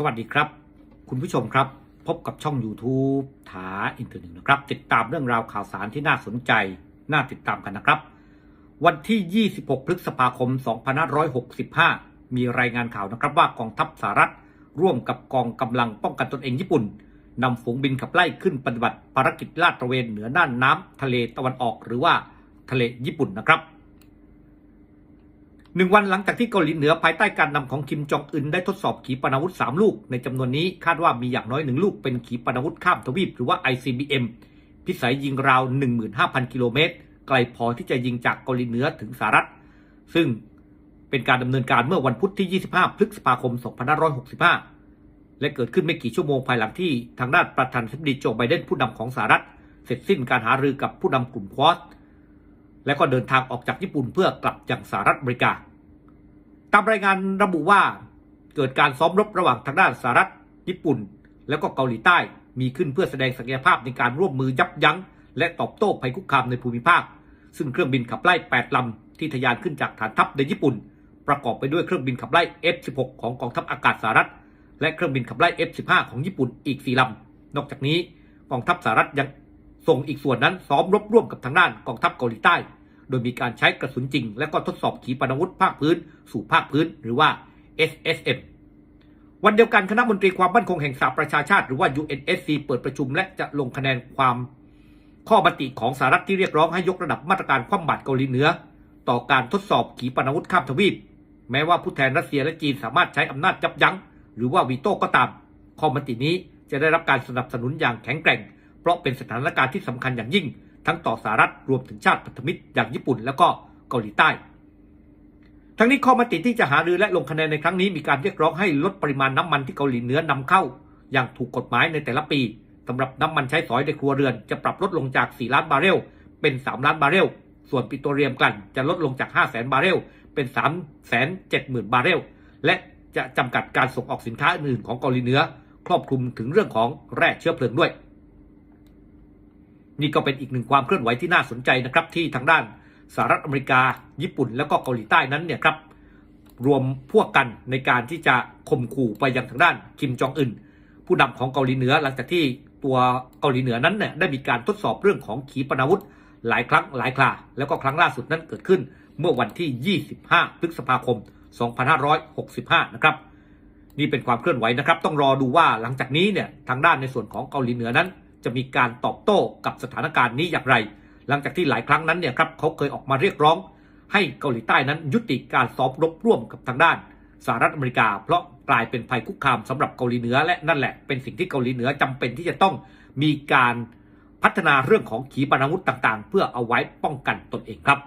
สวัสดีครับ คุณผู้ชมครับ พบกับช่อง YouTube ถาอินเทอร์เน็ตนะครับ ติดตามเรื่องราวข่าวสารที่น่าสนใจ น่าติดตามกันนะครับ วันที่ 26 พฤษภาคม 2565 มีรายงานข่าวนะครับว่ากองทัพสหรัฐ ร่วมกับกองกำลังป้องกันตนเองญี่ปุ่นนำฝูงบินขับไล่ขึ้นปฏิบัติภารกิจลาดตระเวนเหนือน่านน้ำทะเลตะวันออก หรือว่าทะเลญี่ปุ่นนะครับ หนึ่งวันหลังจากที่เกาหลีเหนือภายใต้การนำของคิมจองอึนได้ทดสอบขีปนาวุธ 3 ลูก ในจำนวนนี้คาดว่ามีอย่างน้อยหนึ่งลูกเป็นขีปนาวุธข้ามทวีปหรือว่า ICBM พิสัยยิงราว 15,000 กิโลเมตร ไกลพอที่จะยิงจากเกาหลีเหนือถึงสหรัฐ ซึ่งเป็นการดำเนินการเมื่อวันพุธที่ 25 พฤษภาคม 2565 และเกิดขึ้นไม่กี่ชั่วโมงภายหลังที่ทางด้านประธานาธิบดีโจไบเดนผู้นำของสหรัฐ เสร็จสิ้นการหารือกับผู้นำกลุ่มควอสและก็เดินทางออกจากญี่ปุ่นเพื่อกลับยังสหรัฐอเมริกา ตามรายงานระบุว่าเกิดการซ้อมรบระหว่างทางด้านสหรัฐ ญี่ปุ่น แล้วก็เกาหลีใต้ มีขึ้นเพื่อแสดงศักยภาพในการร่วมมือยับยั้ง และตอบโต้ภัยคุกคามในภูมิภาค ซึ่งเครื่องบินขับไล่ 8 ลำ ที่ทะยานขึ้นจากฐานทัพในญี่ปุ่น ประกอบไปด้วยเครื่องบินขับไล่ F-16 ของกองทัพอากาศสหรัฐ และเครื่องบินขับไล่ F-15 ของญี่ปุ่นอีก 4 ลำ นอกจากนี้กองทัพสหรัฐยังส่งอีกส่วนนั้นซ้อมรบร่วมกับทางด้านกองทัพเกาหลีใต้ โดยมีการใช้กระสุนจริง และก็ทดสอบขีปนาวุธภาคพื้น สู่ภาคพื้น หรือว่า SSM วันเดียวกันคณะมนตรีความมั่นคงแห่งสหประชาชาติ หรือว่า UNSC เปิดประชุมและจะลงคะแนนความข้อบัติของสหรัฐที่เรียกร้องให้ยกระดับมาตรการคว่ำบาตรเกาหลีเหนือ ต่อการทดสอบขีปนาวุธข้ามทวีป แม้ว่าผู้แทนรัสเซียและจีนสามารถใช้อำนาจยับยั้ง หรือว่าวีโต้ก็ตาม ข้อมตินี้จะได้รับการสนับสนุนอย่างแข็งแกร่ง เพราะเป็นสถานการณ์ที่สำคัญอย่างยิ่ง ทั้งต่อสหรัฐรวมถึงชาติพันธมิตรอย่างญี่ปุ่นแล้วก็เกาหลีใต้ ทั้งนี้ข้อมติที่จะหารือและลงคะแนนในครั้งนี้มีการเรียกร้องให้ลดปริมาณน้ำมันที่เกาหลีเหนือนำเข้า อย่างถูกกฎหมายในแต่ละปีสำหรับน้ำมันใช้สอยในครัวเรือนจะปรับลดลงจาก 4 ล้านบาร์เรลเป็น 3 ล้านบาร์เรล ส่วนปิโตรเลียมกลั่นจะลดลงจาก 5 0 0แสนบาร์เรลเป็น 3 7 0 0 0 0 บาร์เรล และจะจำกัดการส่งออกสินค้าอื่นของเกาหลีเหนือครอบคลุมถึงเรื่องของแร่เชื้อเพลิงด้วย นี่ก็เป็นอีกหนึ่งความเคลื่อนไหวที่น่าสนใจนะครับที่ทางด้านสหรัฐอเมริกา ญี่ปุ่น แล้วก็เกาหลีใต้นั้นเนี่ยครับรวมพวกกันในการที่จะข่มขู่ไปยังทางด้านคิมจองอึนผู้นำของเกาหลีเหนือหลังจากที่ตัวเกาหลีเหนือนั้นเนี่ยได้มีการทดสอบเรื่องของขีปนาวุธ หลายครั้งหลายคราแล้วก็ครั้งล่าสุดนั้นเกิดขึ้นเมื่อวันที่ 25 พฤษภาคม 2565 นะครับนี่เป็นความเคลื่อนไหวนะครับ ต้องรอดูว่าหลังจากนี้เนี่ยทางด้านในส่วนของเกาหลีเหนือนั้น จะมีการตอบโต้กับสถานการณ์นี้อย่างไร หลังจากที่หลายครั้งนั้นเนี่ยครับเขาเคยออกมาเรียกร้อง ให้เกาหลีใต้นั้นยุติการซ้อมรบร่วมกับทางด้านสหรัฐอเมริกา เพราะกลายเป็นภัยคุกคามสำหรับเกาหลีเหนือและนั่นแหละเป็นสิ่งที่เกาหลีเหนือจำเป็นที่จะต้องมีการพัฒนาเรื่องของขีปนาวุธต่างๆ เพื่อเอาไว้ป้องกันตนเองครับ